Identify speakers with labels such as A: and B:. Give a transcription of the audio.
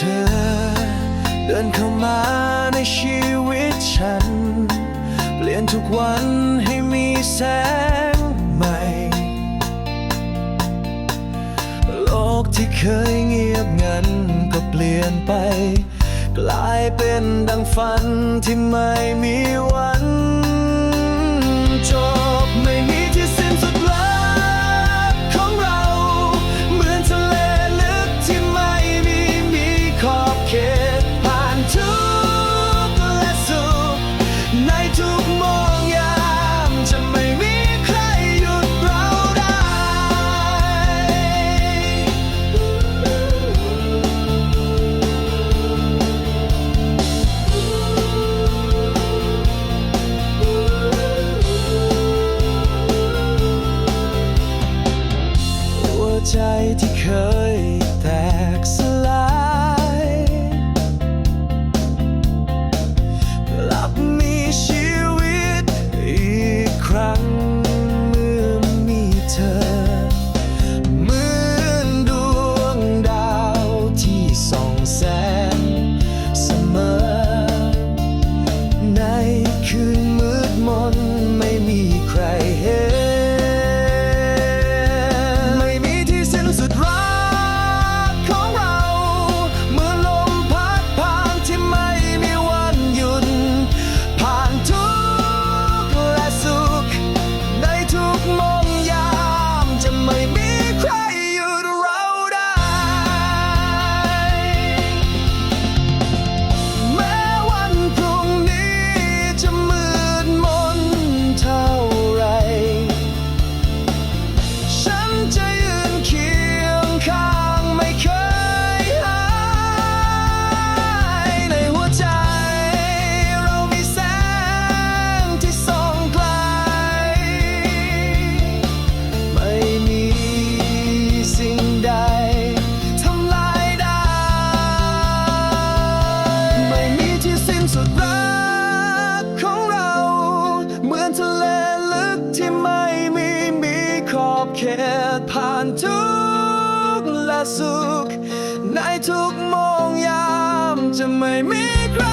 A: ธอ เดินเข้ามาในชีวิตฉัน เปลี่ยนทุกวันให้มีแสงใหม่ โลกที่เคยเงียบงันก็เปลี่ยนไป กลายเป็นดังฝันที่ไม่มีวัน ใจที่เคยแตกสลายกลับมีชีวิตอีกครั้งเมื่อมีเธอ เหมือนดวงดาวที่ส่องแสง เหมือนทะเลลึกที่ไม่มีมีขอบเขตผ่านทุกข์และสุข ในทุกโมงยามจะไม่มีใคร